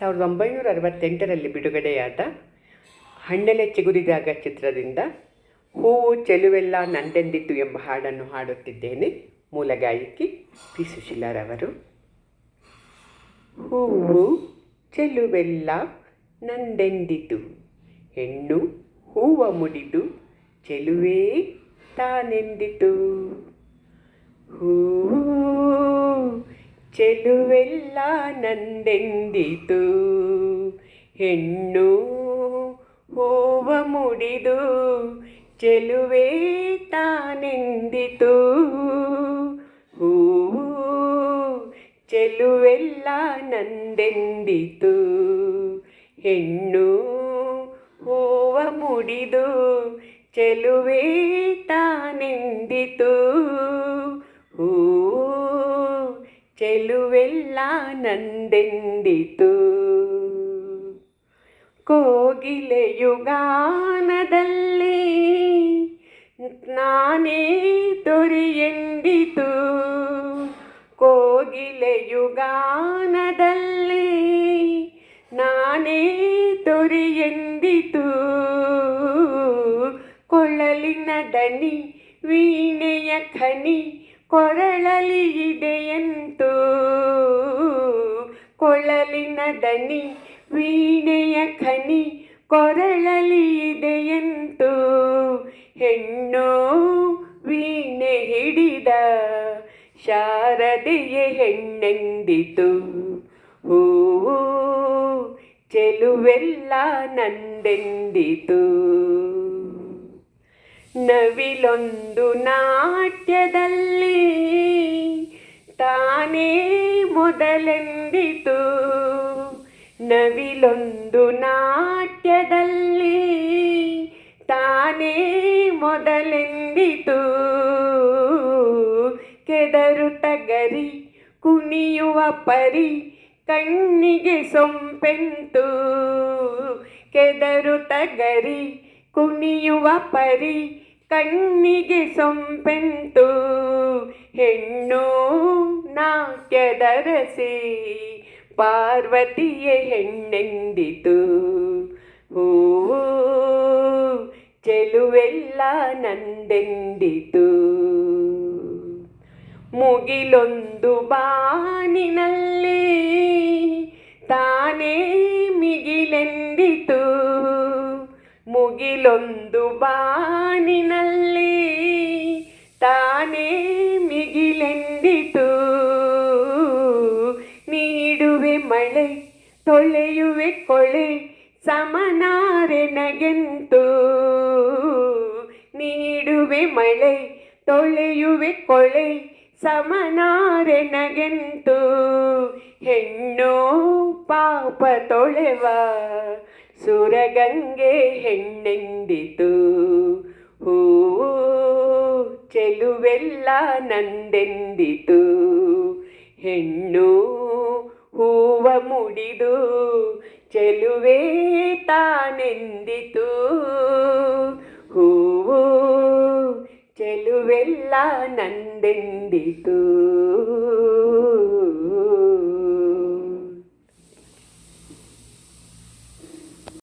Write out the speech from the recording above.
ಸಾವಿರದ ಒಂಬೈನೂರ ಅರವತ್ತೆಂಟರಲ್ಲಿ ಬಿಡುಗಡೆಯಾದ ಹಣ್ಣೆಲೆ ಚಿಗುರಿದಾಗ ಚಿತ್ರದಿಂದ ಹೂವು ಚೆಲುವೆಲ್ಲ ನಂದೆಂದಿತು ಎಂಬ ಹಾಡನ್ನು ಹಾಡುತ್ತಿದ್ದೇನೆ ಮೂಲ ಗಾಯಕಿ ಪಿ ಸುಶೀಲಾರವರು ಹೂವು ಚೆಲುವೆಲ್ಲ ನಂದೆಂದಿತು, ಹೆಣ್ಣು ಹೂವ ಮುಡಿದು ಚೆಲುವೇ ತಾನೆಂದಿತು. ಹೂವು ಚೆಲುವೆಲ್ಲ ನಂದೆಂದಿತು ಹೆಣ್ಣು ಹೋವ ಮುಡಿದು ಚೆಲುವೇ ತಾನೆಂದಿತು ಹೂವು ಚೆಲುವೆಲ್ಲ ನಂದೆಂದಿತು ಹೆಣ್ಣು ಹೋವ ಮುಡಿದು ಚೆಲುವೇ ತಾನೆಂದಿತು ಹೂವು ಚೆಲುವೆಲ್ಲ ನಂದೆಂದಿತು? ಕೋಗಿಲೆಯುಗಾನದಲ್ಲಿ ನಾನೇ ದೊರೆಯೆಂದಿತು? ಕೋಗಿಲೆಯುಗಾನದಲ್ಲಿ ನಾನೇ ದೊರೆಯೆಂದಿತು? ಕೊಳಲಿನ ದನಿ ವೀಣೆಯ ಖನಿ ಕೊರಳಲಿ ಇದೆಯಂತೂ ಕೊಳಲಿನ ದನಿ ವೀಣೆಯ ಖನಿ ಕೊರಳಲಿ ಇದೆಯಂತೂ ಹೆಣ್ಣು ವೀಣೆ ಹಿಡಿದ ಶಾರದೆಯ ಹೆಣ್ಣೆಂದಿತು? ಓ ಚೆಲುವೆಲ್ಲ ನಂದೆಂದಿತು? ನವಿಲೊಂದು ನಾಟ್ಯದಲ್ಲಿ ತಾನೇ ಮೊದಲೆಂದಿತು. ನವಿಲೊಂದು ನಾಟ್ಯದಲ್ಲಿ ತಾನೇ ಮೊದಲೆಂದಿತು. ಕೆದರು ತಗರಿ ಕುಣಿಯುವ ಪರಿ ಕಣ್ಣಿಗೆ ಸೊಂಪೆಂತು. ಕೆದರು ತಗರಿ ಕುಣಿಯುವ ಪರಿ ಕಣ್ಣಿಗೆ ಸೊಂಪೆಂತು ಹೆಣ್ಣು ಕೆದರಸಿ ಪಾರ್ವತಿಯ ಹೆಣ್ಣೆಂದಿತು. ಹೂವು ಚೆಲುವೆಲ್ಲ ನಂದೆಂದಿತು. ಮುಗಿಲೊಂದು ಬಾನಿನಲ್ಲಿ ಮುಗಿಲೊಂದು ಬಾನಿನಲ್ಲಿ ತಾನೇ ಮಿಗಿಲೆಂದಿತು. ನೀಡುವೆ ಮಳೆ, ತೊಳೆಯುವೆ ಕೊಳೆ, ಸಮನಾರೆ ನಗೆಂತು. ನೀಡುವೆ ಮಳೆ, ತೊಳೆಯುವೆ ಕೊಳೆ, ಸಮನಾರೆ ನಗೆಂತು. ಹೆಣ್ಣು ಪಾಪ ತೊಳೆವ ಸುರಗಂಗೆ ಹೆಣ್ಣೆಂದಿತು. ಹೂ ಚೆಲುವೆಲ್ಲ ನಂದೆಂದಿತು. ಹೆಣ್ಣು ಹೂವ ಮುಡಿದು ಚೆಲುವೆ ತಾನೆಂದಿತು. ಹೂವು ಚೆಲುವೆಲ್ಲ ನಂದೆಂದಿತು.